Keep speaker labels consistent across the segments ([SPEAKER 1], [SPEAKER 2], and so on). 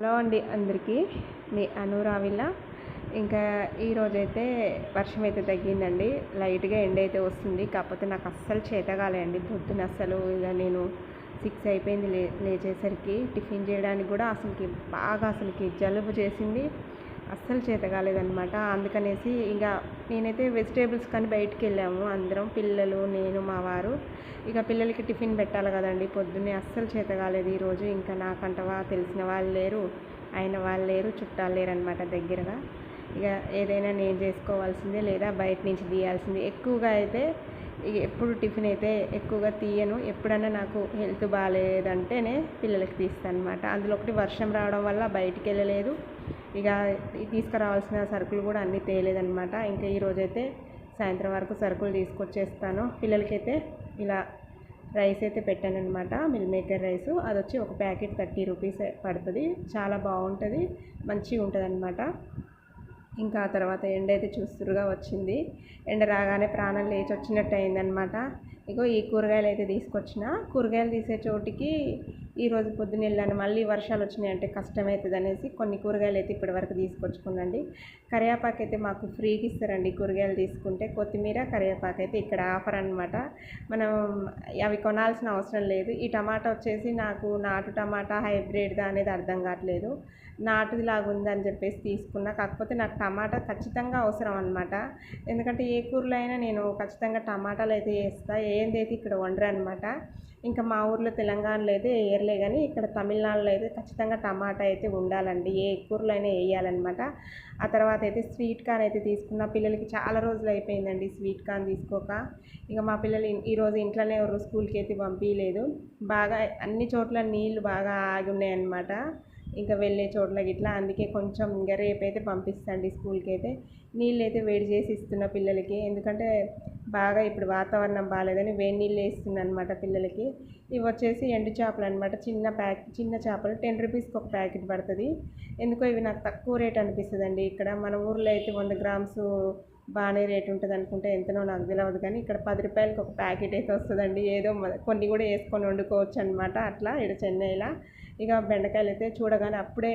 [SPEAKER 1] Hello అండి అందరికీ. మీ అనురావిల ఇంకా ఈరోజైతే వర్షం అయితే తగ్గిందండి. లైట్గా ఎండ అయితే వస్తుంది. కాకపోతే నాకు అస్సలు చేత పొద్దున అస్సలు ఇక నేను సిక్స్ అయిపోయింది లే లేచేసరికి టిఫిన్ చేయడానికి కూడా అసలుకి బాగా అసలుకి జలుబు చేసింది. అస్సలు చేత కాలేదనమాట అందుకనేసి ఇంకా నేనైతే వెజిటేబుల్స్ కానీ బయటికి వెళ్ళాము అందరం పిల్లలు నేను మా వారు. ఇక పిల్లలకి టిఫిన్ పెట్టాలి కదండి పొద్దున్నే అస్సలు చేత కాలేదు ఈరోజు ఇంకా నాకంటవా తెలిసిన వాళ్ళు లేరు అయిన వాళ్ళు లేరు చుట్టాలు లేరు అనమాట దగ్గరగా. ఇక ఏదైనా నేను చేసుకోవాల్సిందే లేదా బయట నుంచి తీయాల్సిందే. ఎక్కువగా అయితే ఇక ఎప్పుడు టిఫిన్ అయితే ఎక్కువగా తీయను. ఎప్పుడన్నా నాకు హెల్త్ బాగాలేదంటేనే పిల్లలకి తీస్తాను అనమాట అందులో ఒకటి వర్షం రావడం వల్ల బయటికి వెళ్ళలేదు. ఇక తీసుకురావాల్సిన సరుకులు కూడా అన్నీ తేలేదనమాట ఇంకా ఈరోజైతే సాయంత్రం వరకు సరుకులు తీసుకొచ్చేస్తాను. పిల్లలకైతే ఇలా రైస్ అయితే పెట్టాను అనమాట మిల్ మేకర్ రైస్. అది వచ్చి ఒక ప్యాకెట్ థర్టీ రూపీస్ పడుతుంది. చాలా బాగుంటుంది. మంచిగా ఉంటుంది అనమాట ఇంకా ఆ తర్వాత ఎండ అయితే చూస్తురుగా వచ్చింది. ఎండ రాగానే ప్రాణం లేచి వచ్చినట్టు అయిందనమాట ఇగో ఈ కూరగాయలు అయితే తీసుకొచ్చిన. కూరగాయలు తీసే చోటికి ఈరోజు పొద్దున వెళ్ళాను. మళ్ళీ వర్షాలు వచ్చినాయంటే కష్టమవుతుంది అనేసి కొన్ని కూరగాయలు అయితే ఇప్పటి వరకు తీసుకొచ్చుకున్నాండి కరివేపాకు అయితే మాకు ఫ్రీకి ఇస్తారండి కూరగాయలు తీసుకుంటే. కొత్తిమీర కరివేపాకు అయితే ఇక్కడ ఆఫర్ అనమాట మనం అవి కొనాల్సిన అవసరం లేదు. ఈ టమాటా వచ్చేసి నాకు నాటు టమాటా హైబ్రిడ్దా అనేది అర్థం కావట్లేదు. నాటుది లాగుందని చెప్పేసి తీసుకున్నా. కాకపోతే నాకు టమాటా ఖచ్చితంగా అవసరం అనమాట ఎందుకంటే ఏ కూరలో అయినా నేను ఖచ్చితంగా టమాటాలు అయితే వేస్తా. ఏందైతే ఇక్కడ వండరు అనమాట ఇంకా మా ఊర్లో తెలంగాణలో అయితే వేయర్లే కానీ ఇక్కడ తమిళనాడులో అయితే ఖచ్చితంగా టమాటా అయితే ఉండాలండి. ఏ కూరలో అయినా వేయాలన్నమాట ఆ తర్వాత అయితే స్వీట్ కార్న్ అయితే తీసుకున్న. పిల్లలకి చాలా రోజులు అయిపోయిందండి స్వీట్ కార్న్ తీసుకోక. ఇక మా పిల్లలు ఈరోజు ఇంట్లోనే ఎవరు స్కూల్కి అయితే పంపించలేదు బాగా అన్ని చోట్ల నీళ్ళు బాగా ఆగి ఉన్నాయన్నమాట. ఇంకా వెళ్ళే చోట్ల ఇట్లా అందుకే కొంచెం ఇంకా రేపైతే పంపిస్తండి స్కూల్కి అయితే నీళ్ళు అయితే వేడి చేసి ఇస్తున్న పిల్లలకి. ఎందుకంటే బాగా ఇప్పుడు వాతావరణం బాగాలేదని వేడి నీళ్ళు వేస్తున్నా అనమాట పిల్లలకి. ఇవి వచ్చేసి ఎండు చేపలు అనమాట చిన్న ప్యాక్ చిన్న చేపలు. టెన్ రూపీస్కి ఒక ప్యాకెట్ పడుతుంది. ఎందుకో ఇవి నాకు తక్కువ రేట్ అనిపిస్తుంది అండి ఇక్కడ. మన ఊర్లో అయితే వంద గ్రామ్స్ బాగానే రేట్ ఉంటుంది అనుకుంటే ఎంతనో నాకు తెలియదు కానీ ఇక్కడ పది రూపాయలకి ఒక ప్యాకెట్ అయితే వస్తుందండి. ఏదో కొన్ని కూడా వేసుకొని వండుకోవచ్చు అనమాట అట్లా ఇక్కడ చెన్నైలో. ఇక బెండకాయలు అయితే చూడగానే అప్పుడే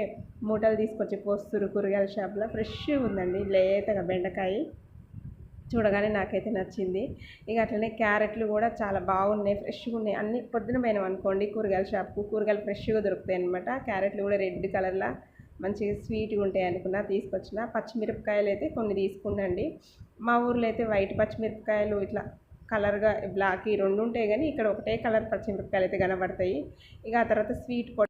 [SPEAKER 1] మూటలు తీసుకొచ్చి పోస్తురు కూరగాయల షాప్లో. ఫ్రెష్గా ఉందండి లేతగా బెండకాయ. చూడగానే నాకైతే నచ్చింది. ఇక అట్లనే క్యారెట్లు కూడా చాలా బాగున్నాయి ఫ్రెష్గా ఉన్నాయి. అన్ని పొద్దున పోయినాం అనుకోండి కూరగాయల షాప్కు. కూరగాయలు ఫ్రెష్గా దొరుకుతాయి అనమాట క్యారెట్లు కూడా రెడ్ కలర్లో మంచిగా స్వీట్గా ఉంటాయి అనుకున్నా తీసుకొచ్చిన. పచ్చిమిరపకాయలు అయితే కొన్ని తీసుకున్నాండి. మా ఊర్లో అయితే వైట్ పచ్చిమిరపకాయలు ఇట్లా కలర్గా బ్లాక్ ఈ రెండు ఉంటాయి కానీ ఇక్కడ ఒకటే కలర్ పచ్చిమిరపకాయలు అయితే కనబడతాయి. ఇక ఆ తర్వాత స్వీట్